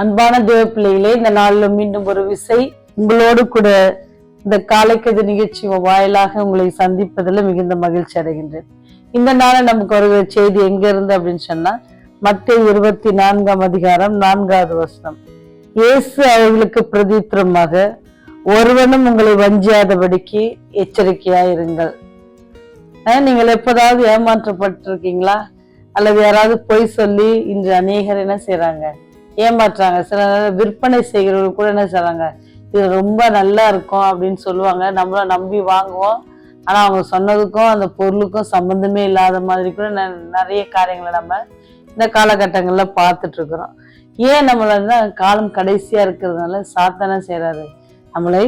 அன்பான தேவ பிள்ளைகளே இந்த நாளில் மீண்டும் ஒரு விசை உங்களோடு கூட இந்த காலைக்கது நிகழ்ச்சி வாயிலாக உங்களை சந்திப்பதில் மிகுந்த மகிழ்ச்சி அடைகின்றேன். இந்த நாளில் நமக்கு ஒரு செய்தி எங்க இருந்து அப்படின்னு சொன்னா மத்திய இருபத்தி நான்காம் அதிகாரம் நான்காவது வசனம். இயேசு அவர்களுக்கு பிரதித்திரமாக ஒருவனும் உங்களை வஞ்சியாதபடிக்கு எச்சரிக்கையாயிருங்கள். இருங்கள் நீங்கள் எப்போதாவது ஏமாற்றப்பட்டிருக்கீங்களா? அல்லது யாராவது பொய் சொல்லி இன்று அநேகர் என்ன செய்யறாங்க ஏமாற்றுறாங்க சில விற்பனை செய்கிறவர்கள் கூட என்ன செய்கிறாங்க இது ரொம்ப நல்லா இருக்கும் அப்படின்னு சொல்லுவாங்க. நம்மள நம்பி வாங்குவோம். ஆனால் அவங்க சொன்னதுக்கும் அந்த பொருளுக்கும் சம்மந்தமே இல்லாத மாதிரி கூட நெ- நிறைய காரியங்களை நம்ம இந்த காலகட்டங்களில் பார்த்துட்டு இருக்கிறோம் ஏன் நம்மளை தான் காலம் கடைசியாக இருக்கிறதுனால சாத்தானே செய்கிறாரு நம்மளை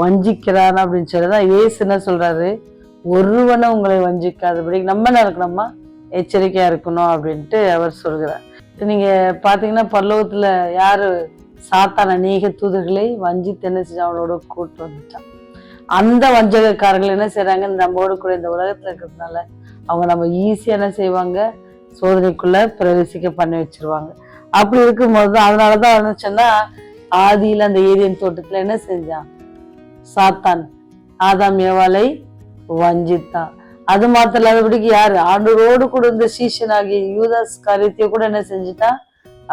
வஞ்சிக்கிறான் அப்படின்னு சொல்லி தான் ஏசு என்ன சொல்கிறாரு ஒருவனை உங்களை வஞ்சிக்காதபடி நம்ம என்ன இருக்கணுமா? எச்சரிக்கையாக இருக்கணும் அப்படின்ட்டு அவர் சொல்கிறார். நீங்கள் பார்த்தீங்கன்னா பல்லவத்தில் யார் சாத்தான அநேக தூதர்களை வஞ்சி தென்னசி செஞ்சு அவனோட கூட்டு வந்துட்டான். அந்த வஞ்சகக்காரர்கள் என்ன செய்கிறாங்க நம்மோடு கூட இந்த உலகத்தில் இருக்கிறதுனால அவங்க நம்ம ஈஸியாக என்ன செய்வாங்க? சோதனைக்குள்ளே பிரவேசிக்க பண்ணி வச்சிருவாங்க. அப்படி இருக்கும்போது தான் அதனாலதான் என்ன சொன்னா ஆதியில் அந்த ஏரியன் தோட்டத்தில் என்ன செஞ்சான்? சாத்தான் ஆதாம் ஏவாலை வஞ்சித்தான். அது மாத்திரம் இல்லாதபடிக்கு யாரு? ஆண்டோரோடு கூட இந்த ஆகிய யூதாஸ் காரியத்தையும் கூட என்ன செஞ்சுட்டான்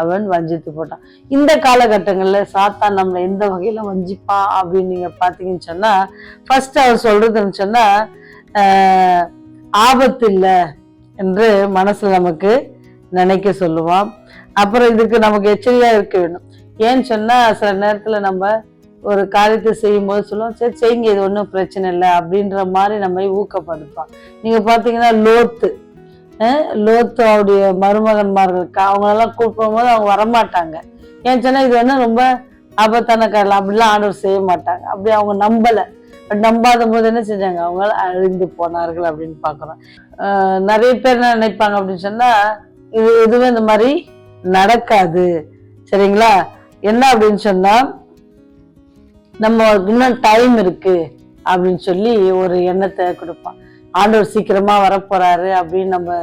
அவன் வஞ்சித்து போட்டான். இந்த காலகட்டங்கள்ல சாத்தான் நம்மளை எந்த வகையில வஞ்சிப்பான் அப்படின்னு நீங்க பாத்தீங்கன்னு சொன்னா ஃபர்ஸ்ட் அவர் சொல்றதுன்னு சொன்னா ஆபத்து இல்லை என்று மனசுல நமக்கு நினைக்க சொல்லுவான். அப்புறம் இதுக்கு நமக்கு எச்சரிக்கையா இருக்க வேணும் ஏன்னு சொன்னா சில நேரத்துல நம்ம ஒரு காரியத்தை செய்யும் போது சொல்லுவோம் சரி செய்யுங்க இது ஒன்றும் பிரச்சனை இல்லை அப்படின்ற மாதிரி நம்ம ஊக்கப்படுத்தோம் நீங்கள் பார்த்தீங்கன்னா லோத்து லோத்து அவருடைய மருமகன்மார்களுக்கு அவங்களெல்லாம் கூப்பிடும் போது அவங்க வரமாட்டாங்க. ஏன் சொன்னால் இது வந்து ரொம்ப ஆபத்தான காரியம் அப்படிலாம் ஆர்டர் செய்ய மாட்டாங்க. அப்படி அவங்க நம்பலை. பட் நம்பாத போது என்ன செஞ்சாங்க? அவங்க அழிந்து போனார்கள் அப்படின்னு பார்க்குறோம் நிறைய பேர் என்ன நினைப்பாங்க அப்படின்னு சொன்னால் இது எதுவும் இந்த மாதிரி நடக்காது. சரிங்களா? என்ன அப்படின்னு சொன்னால் நம்ம இன்னும் டைம் இருக்கு அப்படின்னு சொல்லி ஒரு எண்ணத்தை கொடுப்பான். ஆண்டவர் சீக்கிரமா வரப்போறாரு அப்படின்னு நம்ம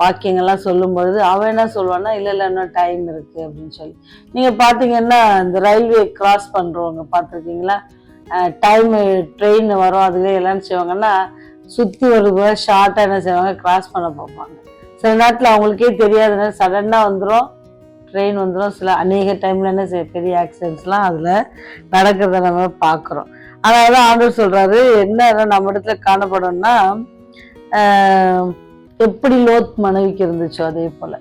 வாக்கியங்கள்லாம் சொல்லும் பொழுது அவன் என்ன சொல்லுவான்னா இல்லை இல்லை இன்னும் டைம் இருக்கு அப்படின்னு சொல்லி. நீங்க பாத்தீங்கன்னா இந்த ரயில்வே கிராஸ் பண்றவங்க பார்த்துருக்கீங்களா டைம் ட்ரெயின் வரும் அதுவே எல்லாம் செய்வாங்கன்னா சுத்தி ஒரு ஷார்ட்டா என்ன செய்வாங்க கிராஸ் பண்ண பார்ப்பாங்க. சில நேரத்தில் அவங்களுக்கே தெரியாதுன்னா சடனாக வந்துடும் ட்ரெயின் வந்துடும் சில அநேக டைமில் என்ன செய்ய பெரிய ஆக்சிடென்ட்ஸ்லாம் அதில் நடக்கிறத நம்ம பார்க்குறோம். அதாவது ஆண்டவர் சொல்கிறாரு என்ன நம்ம இடத்துல காணப்படும்னா எப்படி லோத் மனைவிக்கு இருந்துச்சோ அதே போல்.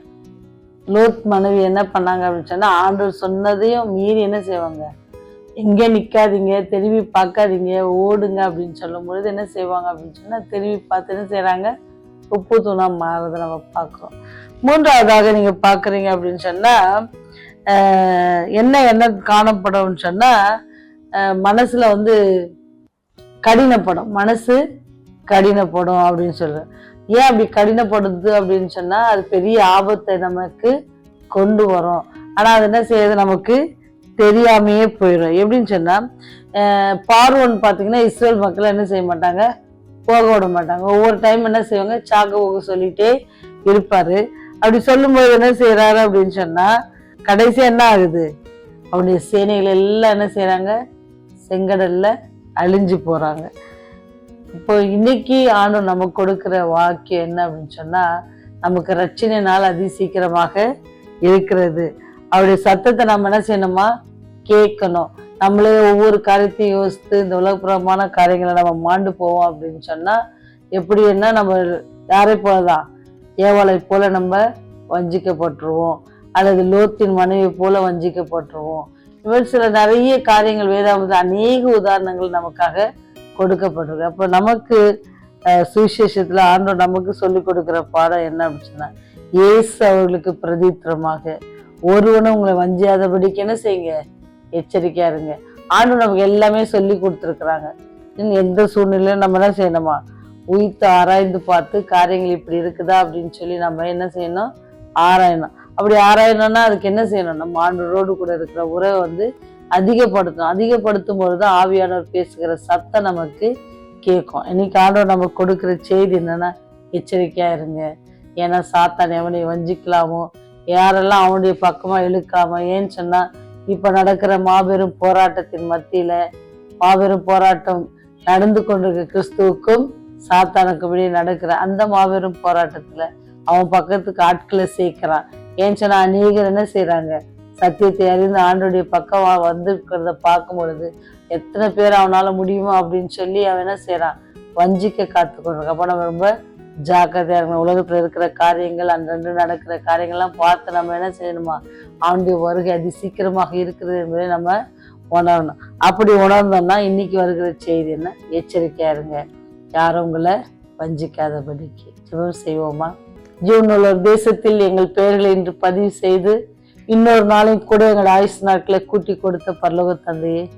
லோத் மனைவி என்ன பண்ணாங்க அப்படின்னு சொன்னால் ஆண்டவர் சொன்னதையும் மீறி என்ன செய்வாங்க? எங்கே நிற்காதீங்க திரும்பி பார்க்காதீங்க ஓடுங்க அப்படின்னு சொல்லும் பொழுது என்ன செய்வாங்க அப்படின்னு சொன்னால் திரும்பி பார்த்து என்ன செய்கிறாங்க உப்பு தூணாக மாறுறதை நம்ம பார்க்குறோம். மூன்றாவதாக நீங்கள் பார்க்குறீங்க அப்படின்னு சொன்னால் என்ன என்ன காணப்படும்னு சொன்னால் மனசில் வந்து கடினப்படும். மனசு கடினப்படும் அப்படின்னு சொல்கிறேன் ஏன் அப்படி கடினப்படுது அப்படின்னு சொன்னால் அது பெரிய ஆபத்தை நமக்கு கொண்டு வரும். ஆனால் அது என்ன செய்யுது? நமக்கு தெரியாமையே போயிடும். எப்படின்னு சொன்னால் பார்வன் பார்த்தீங்கன்னா இஸ்ரேல் மக்கள் என்ன செய்ய மாட்டாங்க? போக விட மாட்டாங்க. ஒவ்வொரு டைம் என்ன செய்வாங்க? சாக்கு போக சொல்லிட்டே இருப்பாரு. அப்படி சொல்லும்போது என்ன செய்யறாரு அப்படின்னு சொன்னா கடைசி என்ன ஆகுது? அவனுடைய சேனைகள் எல்லாம் என்ன செய்யறாங்க செங்கடல்ல அழிஞ்சு போறாங்க. இப்போ இன்னைக்கு ஆண்டு நமக்கு கொடுக்கிற வாக்கியம் என்ன அப்படின்னு சொன்னா நமக்கு ரட்சணை நாள் அதி சீக்கிரமாக இருக்கிறது. அவருடைய சத்தத்தை நம்ம என்ன செய்யணுமா? கேட்கணும். நம்மளே ஒவ்வொரு காரியத்தையும் யோசித்து இந்த உலகப்புறமான காரியங்களை நம்ம மாண்டு போவோம் அப்படின்னு சொன்னால் எப்படி என்ன நம்ம யாரை போலதான் ஏவாளை போல நம்ம வஞ்சிக்கப்பட்டுருவோம். அல்லது லோத்தின் மனைவி போல வஞ்சிக்கப்பட்டுருவோம். இவர் சில நிறைய காரியங்கள் வேதாவது அநேக உதாரணங்கள் நமக்காக கொடுக்கப்பட்டிருக்கு. அப்போ நமக்கு சுவிசேஷத்தில் சுவிசேஷத்துல நமக்கு சொல்லி கொடுக்குற பாடம் என்ன அப்படின்னு சொன்னால் இயேசு அவர்களுக்கு பிரதித்திரமாக ஒருவனும் உங்களை வஞ்சியாதபடிக்கு என்ன செய்யுங்க? எச்சரிக்கையாக இருங்க. ஆண்டு நமக்கு எல்லாமே சொல்லி கொடுத்துருக்குறாங்க. இன்னும் எந்த சூழ்நிலையும் நம்ம என்ன செய்யணுமா? உயிர்த்து ஆராய்ந்து பார்த்து காரியங்கள் இப்படி இருக்குதா அப்படின்னு சொல்லி நம்ம என்ன செய்யணும்? ஆராயணும். அப்படி ஆராயணும்னா அதுக்கு என்ன செய்யணும்? நம்ம ஆண்டோடு கூட இருக்கிற உறவை வந்து அதிகப்படுத்தணும். அதிகப்படுத்தும் பொழுது தான் ஆவியானவர் பேசுகிற சத்தம் நமக்கு கேட்கும். இன்னைக்கு ஆண்டவர் நமக்கு கொடுக்குற செய்தி என்னன்னா எச்சரிக்கையா இருங்க. ஏன்னா சாத்தான் எவனை வஞ்சிக்கலாமோ? யாரெல்லாம் அவனுடைய பக்கமா இழுக்காம? ஏன்னு சொன்னா இப்ப நடக்கிற மாபெரும் போராட்டத்தின் மத்தியில மாபெரும் போராட்டம் நடந்து கொண்டிருக்க கிறிஸ்துவுக்கும் சாத்தானுக்கும் இடையே நடக்கிற அந்த மாபெரும் போராட்டத்துல அவன் பக்கத்துக்கு ஆட்களை சேர்க்கிறான். ஏன்னு சொன்னா அநேகர் என்ன செய்கிறாங்க சத்தியத்தை அறிந்து ஆண்டுடைய பக்கம் வந்திருக்கிறத பார்க்கும் பொழுது எத்தனை பேர் அவனால முடியுமோ அப்படின்னு சொல்லி அவன் என்ன செய்கிறான் வஞ்சிக்க காத்து கொண்டிருக்கான். நம்ம ரொம்ப ஜாக்கிரதையாக இருக்கணும் உலகத்தில் இருக்கிற காரியங்கள் அன்றன்று நடக்கிற காரியங்கள்லாம் பார்த்து நம்ம என்ன செய்யணுமா? அவனுடைய வருகை அதி சீக்கிரமாக இருக்கிறது என்பதை நம்ம உணரணும். அப்படி உணர்ந்தோம்னா இன்னைக்கு வருகிற செய்தி என்ன? எச்சரிக்கையாக இருங்க. யாரும் உங்களை வஞ்சிக்காதபடிக்கு. ஜெபம் செய்வோமா? ஜீவனுள்ள தேசத்தில் எங்கள் பெயர்களை இன்று பதிவு செய்து இன்னொரு நாளையும் கூட எங்கள் ஆயுசு நாட்களை கூட்டி கொடுத்த பரலோக தந்தையே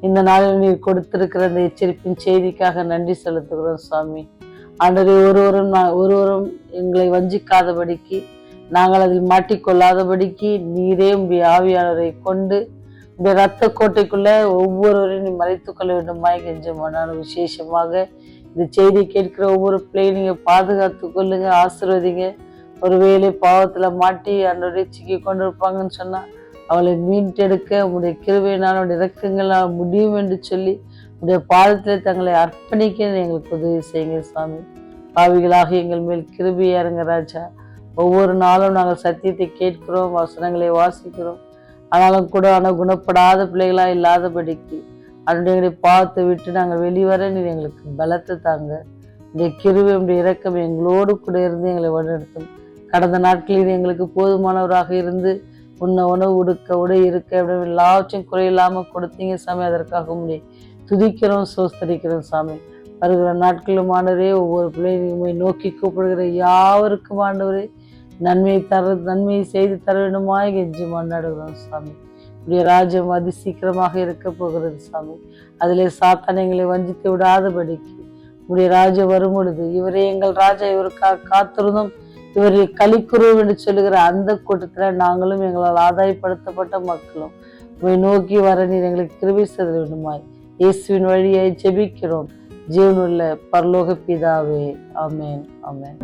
இந்த நாளில் நீர் கொடுத்திருக்கிற அந்த எச்சரிப்பின் செய்திக்காக நன்றி செலுத்துகிறோம் சுவாமி. ஆண்டவரே ஒருவரும் நான் ஒருவரும் எங்களை வஞ்சிக்காதபடிக்கு நாங்கள் அதில் மாட்டிக்கொள்ளாதபடிக்கு நீரே உடைய ஆவியாளரை கொண்டு இந்த இரத்த கோட்டைக்குள்ள ஒவ்வொருவரையும் நீ மறைத்துக் கொள்ள வேண்டுமாய் கெஞ்சமான விசேஷமாக இந்த செய்தி கேட்கிற ஒவ்வொரு பிள்ளையும் நீங்கள் பாதுகாத்து கொள்ளுங்க ஆசிர்வதிங்க. ஒருவேளை பாவத்தில் மாட்டி அன்றோடைய சிக்கி கொண்டு இருப்பாங்கன்னு சொன்னால் அவளை மீண்டெடுக்க உங்களுடைய கிருபையினால் உடைய முடியும் என்று சொல்லி உடைய பாதத்தில் தங்களை அர்ப்பணிக்க எங்களுக்கு உதவி செய்யுங்க சுவாமி பாவிகளாக எங்கள் மேல் கிருபியாருங்க ராஜா. ஒவ்வொரு நாளும் நாங்கள் சத்தியத்தை கேட்கிறோம் வசனங்களை வாசிக்கிறோம். ஆனாலும் கூட ஆனால் குணப்படாத பிள்ளைகளாக இல்லாதபடிக்கு அன்றைய பாவத்தை விட்டு நாங்கள் வெளிவர நீ எங்களுக்கு பலத்தை தாங்க. இந்த கிருவி உடைய இறக்கம் எங்களோடு கூட இருந்து எங்களை வழிநடத்தும். கடந்த நாட்களில் எங்களுக்கு போதுமானவராக இருந்து உன்னை உணவு உடுக்க உடை இருக்க அப்படின்னு எல்லாவற்றையும் குறையில்லாமல் கொடுத்தீங்க சாமி. அதற்காக முடியும் துதிக்கிறோம் சோஸ்தரிக்கிறோம் சாமி. வருகிற நாட்களும் ஆண்டவரே ஒவ்வொரு பிள்ளைகளுமே நோக்கி கூப்பிடுகிற யாவருக்கும் ஆண்டவரே நன்மையை தர நன்மையை செய்து தர வேண்டுமாய் கெஞ்சி மன்னாடுகிறோம் சாமி. உடைய ராஜ்யம் அதி சீக்கிரமாக இருக்க போகிறது சாமி. அதிலே சாத்தான் எங்களை வஞ்சித்து விடாதபடிக்கு உடைய ராஜ்யம் வரும் பொழுது இவரே எங்கள் ராஜா இவருக்காக காத்திருந்தோம் இவரை கலிக்குருவம் என்று சொல்லுகிற அந்த கூட்டத்தில் நாங்களும் எங்களால் ஆதாயப்படுத்தப்பட்ட மக்களும் உங்களை நோக்கி வர நீர் எங்களுக்கு கிருபி செய்த வேண்டுமாய் இயேசுவின் வழியை ஜெபிக்கிறோம். ஜீவனுள்ள பரலோக பிதாவே. அமேன் அமேன்